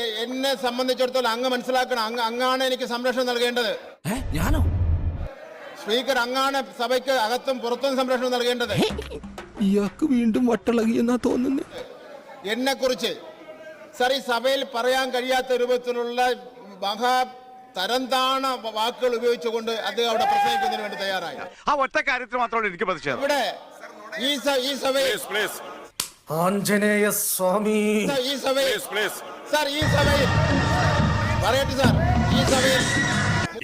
എന്നെ സംബന്ധിച്ചിടത്തോളം അങ്ങ് മനസ്സിലാക്കണം. അങ്ങ് അങ്ങാണ് എനിക്ക് സംരക്ഷണം നൽകേണ്ടത്. ഞാനോ? സ്പീക്കർ അങ്ങാണ് സഭയ്ക്ക് അകത്തും പുറത്തും സംരക്ഷണം നൽകേണ്ടത്. ഇയാൾക്ക് വീണ്ടും വട്ടളകിയെന്നാ തോന്നുന്നു. എന്നെ കുറിച്ച് സർ ഈ സഭയിൽ പറയാൻ കഴിയാത്ത രൂപത്തിലുള്ള മഹാ തരംതാണ വാക്കുകൾ ഉപയോഗിച്ചുകൊണ്ട് അദ്ദേഹം അവിടെ പ്രസംഗിക്കുന്നതിന് വേണ്ടി തയ്യാറായി. ആ ഒറ്റ കാര്യത്തിൽ മാത്രമാണ് എനിക്ക് പ്രതിഷേധം. ഇവിടെ ഈ സഭയിൽ ആഞ്ജനേയ സ്വാമി. ഈ സഭയിൽ സാർ ഈ സഭയിൽ പറയട്ടെ സാർ ഈ സഭയിൽ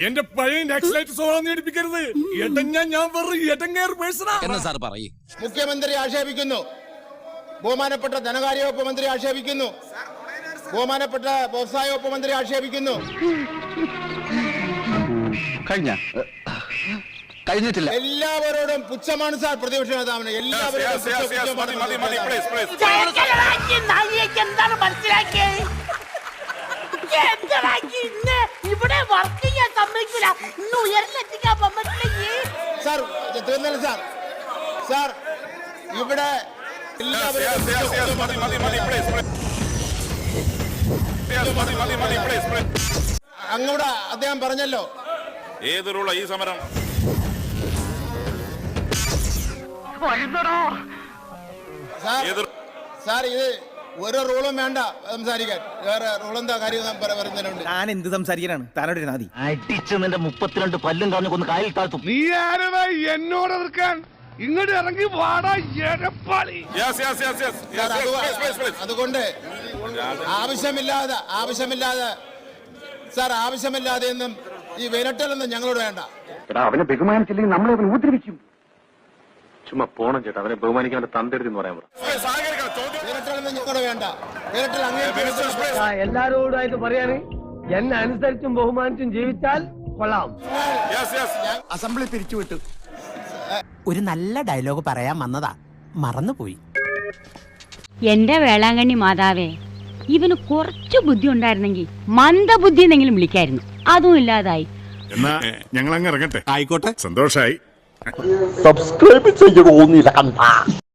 എന്റെ പഴയ നക്സലൈറ്റ് സ്വഭാവം നേടിപ്പിക്കരുത് എടങ്ങ ഞാൻ വെറും എടങ്ങേർ പേഴ്സണാ. എന്ന് സാർ പറയേ? മുഖ്യമന്ത്രി ആക്ഷേപിക്കുന്നു. ബഹുമാനപ്പെട്ട ധനകാര്യ വകുപ്പ് മന്ത്രി ആക്ഷേപിക്കുന്നു. ബഹുമാനപ്പെട്ട വ്യവസായ വകുപ്പ് മന്ത്രി ആക്ഷേപിക്കുന്നു. കഴിഞ്ഞ. കഴിഞ്ഞിട്ടില്ല. എല്ലാവരോടും പുച്ഛമാണ് സാർ. പ്രതിപക്ഷ നേതാവിന് എല്ലാവരോടും. എന്താണ് മനസ്സിലാക്കിയത് ഇവിടെ വർക്ക് ചെയ്യാൻ സമ്മതിക്കില്ല ഇന്ന് ഉയർന്നെത്തിക്കാൻ പറ്റില്ലെങ്കിൽ സാർ ഇത് തീർന്നല്ലോ സാർ. സാർ ഇവിടെ. അങ്ങോട്ട് അദ്ദേഹം പറഞ്ഞല്ലോ. ഏതൊരു ഈ സമരം? സാർ ഇത് ഒരു റൂളും വേണ്ട. സംസാരിക്കാൻ. വേറെ റൂളെന്താ കാര്യം ഞാൻ പറ- ഞാൻ എന്ത് സംസാരിക്കാനാണ്? താനോട് നാദി അടിച്ച് നിന്റെ മുപ്പത്തിരണ്ട് പല്ലും കളഞ്ഞു കൊന്ന് കായൽ താഴ്ത്തും. നീ ആരടാ എന്നോട് എതിർക്കാൻ? ഇങ്ങോട്ട് ഇറങ്ങി വാടാ എരപ്പാളി yes yes yes yes sir, അത് യെസ് പ്ലീസ് പ്ലീസ് അതുകൊണ്ട് ആവശ്യമില്ലാതെ ആവശ്യമില്ലാതെ. സാർ ആവശ്യമില്ലാതെ എന്നും ഈ വിരട്ടലൊന്നും ഞങ്ങളോട് വേണ്ട. എടാ അവനെ ബഹുമാനിച്ചില്ലെങ്കിൽ നമ്മളെ അവൻ ഉപദ്രവിക്കും. ചുമ്മാ പോണം ചേട്ടാ. അവനെ ബഹുമാനിക്കാൻ അവന്റെ തന്തെടുത്ത് പറയാൻ പറഞ്ഞു എല്ലാരോടുമായിട്ട് പറയാന് എന്നെ അനുസരിച്ചും ബഹുമാനിച്ചും ജീവിച്ചാൽ കൊള്ളാം. യെസ് യെസ് അസംബ്ലി പിരിച്ചുവിട്ടു ഒരു നല്ല ഡയലോഗ് പറയാൻ വന്നതാ. മറന്നുപോയി. എന്റെ വേളാങ്കണ്ണി മാതാവേ ഇവന് കുറച്ച് ബുദ്ധി ഉണ്ടായിരുന്നെങ്കിൽ മന്ദബുദ്ധി എന്നെങ്കിലും വിളിക്കായിരുന്നു. അതും ഇല്ലാതായി. എന്നാ ഞങ്ങൾ അങ്ങ് ഇറങ്ങട്ടെ? ആയിക്കോട്ടെ. സന്തോഷായി. സബ്സ്ക്രൈബ് ചെയ്യണോന്നില്ല കണ്ട